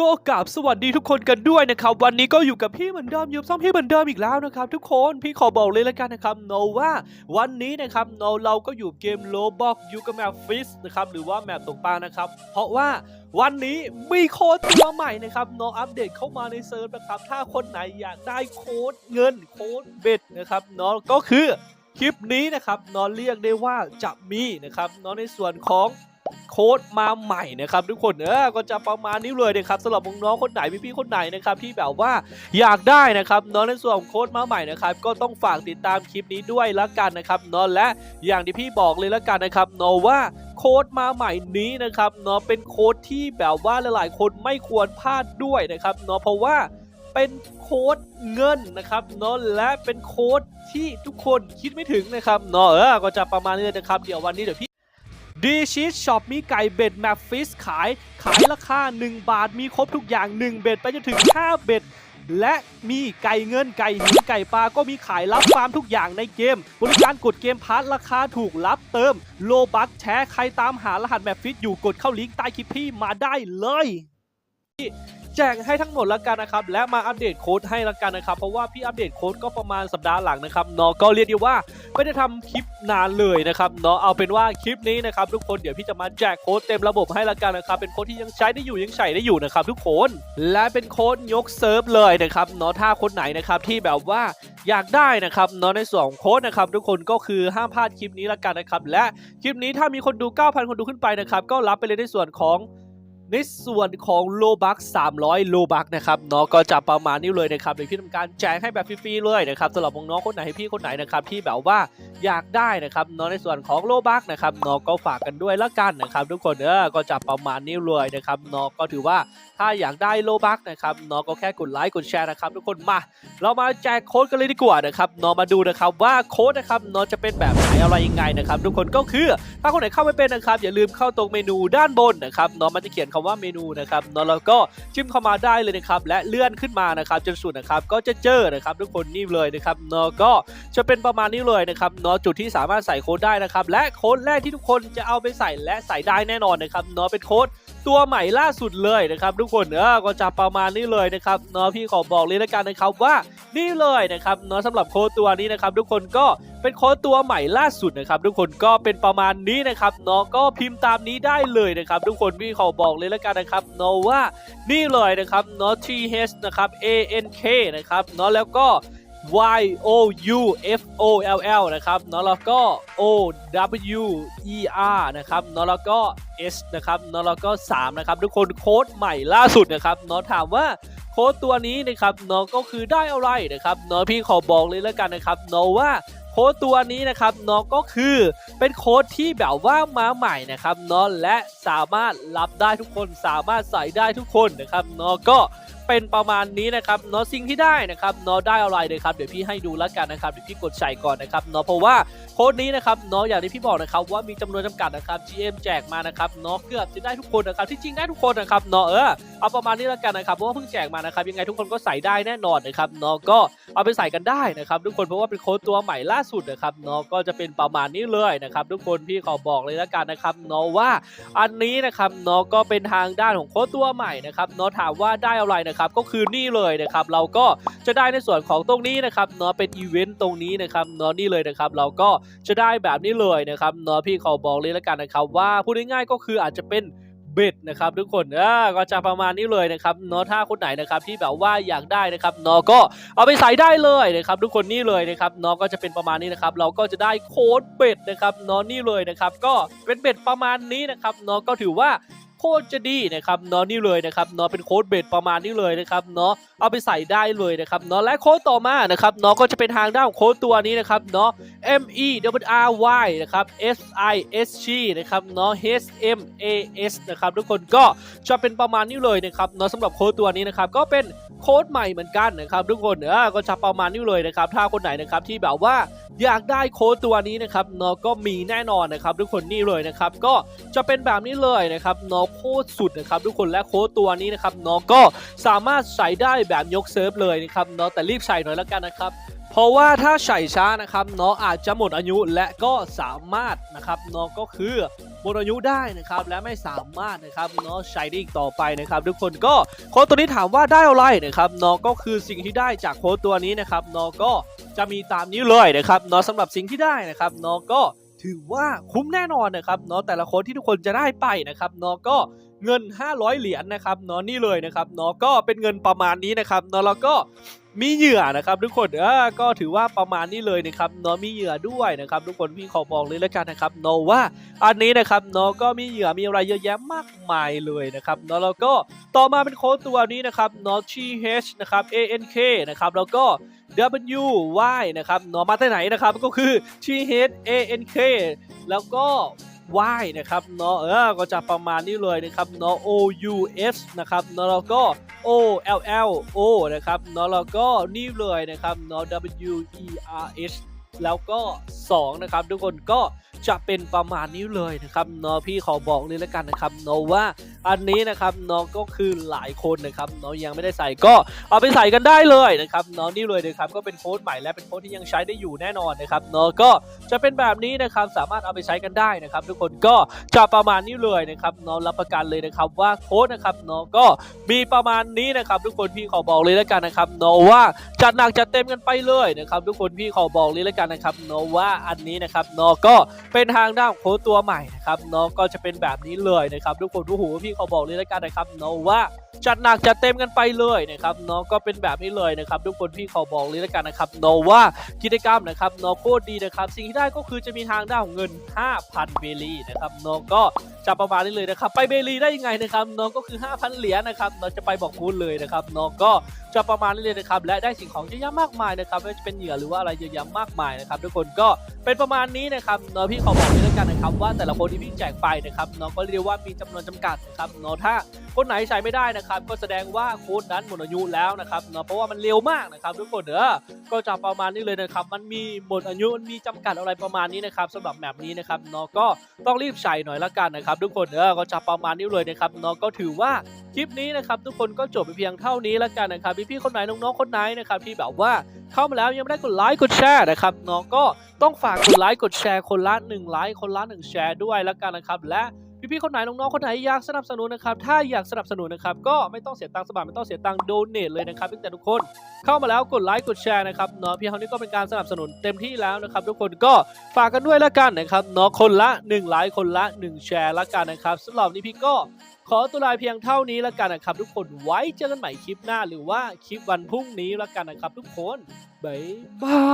ก็กราบสวัสดีทุกคนกันด้วยนะครับ วันนี้ก็อยู่กับพี่เหมือนเดิมอยู่ซ่อมพี่เหมือนเดิมอีกแล้วนะครับ ทุกคนพี่ขอบอกเลยล้วกันนะครับโนว่าวันนี้นะครับโนเราก็อยู่เกมโลบอกอยู่กับแมปฟิสนะครับหรือว่าแมปตกปลานะครับ เพราะว่าวันนี้มีโค้ดตัวใหม่นะครับโนอัปเดตเข้ามาในเซิร์ฟนะครับ ถ้าคนไหนอยากได้โค้ดเงินโค้ดเบ็ดนะครับเนก็คือคลิปนี้นะครับเนอนเรียกได้ว่าจะมีนะครับเนในส่วนของ โค้ดมาใหม่นะครับทุกคนเออก็จะประมาณนี้เลยนะครับสำหรับน้องๆคนไหนพี่ๆคนไหนนะครับที่แบบว่าอยากได้นะครับน้องในส่วนของโค้ดมาใหม่นะครับก็ต้องฝากติดตามคลิปนี้ด้วยละกันนะครับน้องและอย่างที่พี่บอกเลยละกันนะครับน้องว่าโค้ดมาใหม่นี้นะครับเนาะเป็นโค้ดที่แบบว่าหลายๆ คนไม่ควรพลาดด้วยนะครับเนาะเพราะว่าเป็นโค้ดเงินนะครับเนาะและเป็นโค้ดที่ทุกคนคิดไม่ถึงนะครับเนาะเออก็จะประมาณนี้นะครับ เดี๋ยววันนี้เดี๋ยวพี่ ดีชีสช็อปมีไก่เบ็ดแมปฟิสขาย ขายราคา 1 บาทมีครบทุกอย่าง 1 เบ็ดไปจนถึง 5 เบ็ดและมีไก่เงินไก่หินไก่ปลาก็มีขายรับฟาร์มทุกอย่างในเกม บริการกดเกมพาร์ทราคาถูกรับเติม โลบัคแชร์ใครตามหารหัสแมปฟิสอยู่กดเข้าลิงก์ใต้คลิปพี่มาได้เลยแจกให้ทั้งหมดแล้วกันนะครับ และมาอัปเดตโค้ดให้แล้วกันนะครับ เพราะว่าพี่อัปเดตโค้ดก็ประมาณสัปดาห์หลังนะครับนาะก็เรียกได้ว่า ไม่ได้ทำคลิปนานเลยนะครับเนาะเอาเป็นว่าคลิปนี้นะครับทุกคนเดี๋ยวพี่จะมาแจกโค้ดเต็มระบบให้ล้วกันนะครับเป็นโค้ดที่ยังใช้ได้อยู่ยังใช้ได้อยู่นะครับทุกคนและเป็นโค้ดยกเซิร์ฟเลยนะครับเนาะถ้าคนไหนนะครับที่แบบว่าอยากได้นะครับเนาะในส่วนของโค้ดนะครับทุกคนก็คือห้ามพลาดคลิปนี้ล้วกันนะครับและคลิปนี้ถ้ามีคนดู 9,000 คนดูขึ้นไปนะครับก็รับไปเลยในส่วนของ ในส่วนของโลบัก300 โลบักนะครับเนาะก็จะประมาณนี้เลยนะครับเดี๋ยวพี่ทำการแจกให้แบบฟรีๆเลยนะครับสำหรับน้องๆคนไหนให้พี่คนไหนนะครับที่แบบว่าอยากได้นะครับเนาะในส่วนของโลบักนะครับเนาะก็ฝากกันด้วยละกันนะครับ ทุกคนเออก็จะประมาณนี้เลยนะครับเนาะก็ถือว่าถ้าอยากได้โลบักนะครับเนาะก็แค่กดไลค์กดแชร์นะครับ ทุกคนมาเรามาแจกโค้ดกันเลยดีกว่านะครับเนาะมาดูนะครับว่าโค้ดนะครับเนาะจะเป็นแบบไหนอะไรยังไงนะครับ ทุกคนก็คือถ้าคนไหนเข้าไม่เป็นนะครับอย่าลืมเข้าตรงเมนูด้านบนนะครับเนาะมันจะเขียนคำว่าเมนูนะครับเนาะแล้วก็จิ้มเข้ามาได้เลยนะครับและเลื่อนขึ้นมานะครับจนสุดนะครับก็จะเจอนะครับทุกคนนี่เลยนะครับเนาะก็จะเป็นประมาณนี้เลยนะครับเนาะจุดที่สามารถใส่โค้ดได้นะครับและโค้ดแรกที่ทุกคนจะเอาไปใส่และใส่ได้แน่นอนนะครับเนาะเป็นโค้ด ตัวใหม่ล่าสุดเลยนะครับ ทุกคนเออก็จะประมาณนี้เลยนะครับเนาะพี่ขอบอกเลยล้วกันนะครับว่านี่เลยนะครับเนาะสำหรับโค้ดตัวนี้นะครับ ทุกคนก็เป็นโค้ดตัวใหม่ล่าสุดนะครับ ทุกคนก็เป็นประมาณนี้นะครับเนาะก็พิมพ์ตามนี้ได้เลยนะครับ ทุกคนพี่ขอบอกเลยล้วกันนะครับเนาะว่านี่เลยนะครับเนาะ T H นะครับ A N K นะครับเนาะแล้วก็ Y O U F O L L นะครับเนาะแล้วก็ O W E R นะครับเนาะแล้วก็ S นะครับเนาะแล้วก็ 3 นะครับ ทุกคนโค้ดใหม่ล่าสุดนะครับเนาะถามว่าโค้ดตัวนี้นะครับเนาะก็คือได้อะไรนะครับเนาะพี่ขอบอกเลยแล้วกันนะครับเนาะว่าโค้ดตัวนี้นะครับเนาะก็คือเป็นโค้ดที่แบบว่ามาใหม่นะครับเนาะและสามารถรับได้ทุกคนสามารถใส่ได้ทุกคนนะครับเนาะก็ เป็นประมาณนี้นะครับเนาะสิ่งที่ได้นะครับเนาะได้อะไรเลยครับเดี๋ยวพี่ให้ดูแล้วกันนะครับเดี๋ยวพี่กดใส่ก่อนนะครับเนาะเพราะว่า โค้ดนี้นะครับเนาะอย่างที่พี่บอกนะครับว่ามีจำนวนจำกัดนะครับ GM แจกมานะครับเนาะเกือบจะได้ทุกคนนะครับที่จริงได้ทุกคนนะครับเนาะเออเอาประมาณนี้แล้วกันนะครับเพราะว่าเพิ่งแจกมานะครับยังไงทุกคนก็ใส่ได้แน่นอนนะครับเนาะก็เอาไปใส่กันได้นะครับทุกคนเพราะว่าเป็นโค้ดตัวใหม่ล่าสุดนะครับเนาะก็จะเป็นประมาณนี้เลยนะครับทุกคนพี่ขอบอกเลยแล้วกันนะครับเนาะว่าอันนี้นะครับเนาะก็เป็นทางด้านของโค้ดตัวใหม่นะครับเนาะถามว่าได้อะไรนะครับก็คือนี่เลยนะครับเราก็จะได้ในส่วนของตรงนี้นะครับเนาะเป็นอีเวนต์ตรงนี้นะครับเนาะนี่เลยนะครับเราก็จะได้แบบนี้เลยนะครับเนาะพี่ขอบอกเลยแล้วกันนะครับว่าพูดง่ายๆก็คืออาจจะเป็นเบ็ดนะครับทุกคนเออก็จะประมาณนี้เลยนะครับเนาะถ้าคนไหนนะครับที่แบบว่าอยากได้นะครับเนาะก็เอาไปใส่ได้เลยนะครับทุกคนนี่เลยนะครับเนาะก็จะเป็นประมาณนี้นะครับเราก็จะได้โค้ดเบ็ดนะครับเนาะนี่เลยนะครับก็เป็นเบ็ดประมาณนี้นะครับเนาะก็ถือว่าโคตรจะดีนะครับเนาะนี่เลยนะครับเนาะเป็นโค้ดเบสประมาณนี้เลยนะครับเนาะเอาไปใส่ได้เลยนะครับเนาะและโค้ดต่อมานะครับเนาะก็จะเป็นทางด้านของโค้ดตัวนี้นะครับเนาะ M E W R Y นะครับ S I S G นะครับเนาะ H M A S นะครับทุกคนก็จะเป็นประมาณนี้เลยนะครับเนาะสำหรับโค้ดตัวนี้นะครับก็เป็นโค้ดใหม่เหมือนกันนะครับทุกคนเออก็จะประมาณนี้เลยนะครับถ้าคนไหนนะครับที่แบบว่าอยากได้โค้ดตัวนี้นะครับเนาะก็มีแน่นอนนะครับทุกคนนี่เลยนะครับก็จะเป็นแบบนี้เลยนะครับเนาะโคตรสุดนะครับทุกคนและโค้ดตัวนี้นะครับเนาะก็สามารถใส่ได้แบบยกเซิร์ฟเลยนะครับเนาะแต่รีบใส่หน่อยแล้วกันนะครับ เพราะว่าถ้าใส่ช้านะครับเนาะอาจจะหมดอายุและก็สามารถนะครับเนาะก็คือหมดอายุได้นะครับและไม่สามารถนะครับเนาะใช้ได้อีกต่อไปนะครับ ทุกคนก็โค้ดตัวนี้ถามว่าได้อะไรนะครับเนาะก็คือสิ่งที่ได้จากโค้ดตัวนี้นะครับเนาะก็จะมีตามนี้เลยนะครับเนาะสำหรับสิ่งที่ได้นะครับเนาะก็ ถือว่าคุ้มแน่นอนนะครับเนาะแต่ละโค้ดที่ทุกคนจะได้ไปนะครับเนาะก็เงิน 500 เหรียญนะครับเนาะนี่เลยนะครับเนาะก็เป็นเงินประมาณนี้นะครับเนาะแล้วก็มีเหยื่อนะครับทุกคนเออก็ถือว่าประมาณนี้เลยนะครับเนาะมีเหยื่อด้วยนะครับ ทุกคนพี่ขอบอกเลยแล้วกันนะครับเนาะว่าอันนี้นะครับเนาะก็มีเหยื่อมีอะไรเยอะแยะมากมายเลยนะครับเนาะแล้วก็ต่อมาเป็นโค้ดตัวนี้นะครับเนาะ th นะครับ ank นะครับแล้วก็ w y นะครับเนาะมาที่ไหนนะครับก็คือ th ank แล้วก็ y นะครับเนาะเออก็จะประมาณนี้เลยนะครับเนาะ o u s นะครับเนาะแล้วก็ O L L O นะครับเนาะแล้วก็นี่เลยนะครับเนาะ W E R H แล้วก็ 2 นะครับ ทุกคนก็จะเป็นประมาณนี้เลยนะครับเนาะพี่ขอบอกเลยแล้วกันนะครับเนาะว่า อันนี้นะครับเนาะก็คือหลายคนนะครับเนาะยังไม่ได้ใส่ก็เอาไปใส่กันได้เลยนะครับเนาะนี่เลยนะครับก็เป็นโค้ดใหม่และเป็นโค้ดที่ยังใช้ได้อยู่แน่นอนนะครับเนาะก็จะเป็นแบบนี้นะครับสามารถเอาไปใช้กันได้นะครับ ทุกคนก็จะประมาณนี้เลยนะครับเนาะรับประกันเลยนะครับว่าโค้ดนะครับเนาะก็มีประมาณนี้นะครับ ทุกคนพี่ขอบอกเลยแล้วกันนะครับเนาะว่าจัดหนักจัดเต็มกันไปเลยนะครับ ทุกคนพี่ขอบอกเลยแล้วกันนะครับเนาะว่าอันนี้นะครับเนาะก็เป็นทางด้านโค้ดตัวใหม่นะครับเนาะก็จะเป็นแบบนี้เลยนะครับ ทุกคนโอ้โหพี่ขอบอกเลยแล้วกันนะครับเนาะว่าจัดหนักจัดเต็มกันไปเลยนะครับเนาะก็เป็นแบบนี้เลยนะครับ ทุกคนพี่ขอบอกเลยแล้วกันนะครับเนาะว่ากิจกรรมนะครับเนาะโคตรดีนะครับ สิ่งที่ได้ก็คือจะมีทางด้านของเงิน 5,000เบลีนะครับเนาะก็ จะประมาณนี้เลยนะครับ ไปเบลีได้ยังไงนะครับน้องก็คือ 5,000 เหรียญนะครับน้องจะไปบอกคุณเลยนะครับน้องก็จะประมาณนี้เลยนะครับและได้สิ่งของเยอะแยะมากมายนะครับไม่ว่าจะเป็นเหยื่อหรือว่าอะไรเยอะแยะมากมายนะครับทุกคนก็เป็นประมาณนี้นะครับน้องพี่ขอบอกเลยแล้วกันนะครับว่าแต่ละคนที่พี่แจกไปนะครับน้องก็เรียกว่ามีจำนวนจำกัดนะครับน้องถ้าคนไหนใช้ไม่ได้นะครับ ก็แสดงว่าโค้ดนั้นหมดอายุแล้วนะครับเนาะเพราะว่ามันเร็วมากนะครับทุกคนเด้อก็จะประมาณนี้เลยนะครับ มันมีหมดอายุมันมีจำกัดอะไรประมาณนี้นะครับสำหรับแมปนี้นะครับเนาะก็ต้องรีบใส่หน่อยละกันนะครับทุกคนเออก็จะประมาณนี้เลยนะครับน้องก็ถือว่าคลิปนี้นะครับทุกคนก็จบไปเพียงเท่านี้แล้วกันนะครับพี่ๆคนไหนน้องๆคนไหนนะครับที่แบบว่าเข้ามาแล้วยังไม่ได้กดไลค์กดแชร์นะครับน้องก็ต้องฝากกดไลค์กดแชร์คนละ1ไลค์คนละ1แชร์ด้วยแล้วกันนะครับและ พี่ๆคนไหนน้องๆคนไหนอยากสนับสนุนนะครับถ้าอยากสนับสนุนนะครับก็ไม่ต้องเสียตังค์สมัครไม่ต้องเสียตังค์โดเนทเลยนะครับตั้งแต่ทุกคนเข้ามาแล้วกดไลค์กดแชร์นะครับเนาะพียงเท่านี้ก็เป็นการสนับสนุนเต็มที่แล้วนะครับ ทุกคนก็ฝากกันด้วยละกันนะครับเนาะคนละ1ไลค์คนละ 1 แชร์ละกันนะครับสำหรับนี้พี่ก็ขอตัวลาเพียงเท่านี้ละกันนะครับ ทุกคนไว้เจอกันใหม่คลิปหน้าหรือว่าคลิปวันพรุ่งนี้ละกันนะครับ ทุกคนบ๊ายบา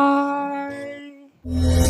ย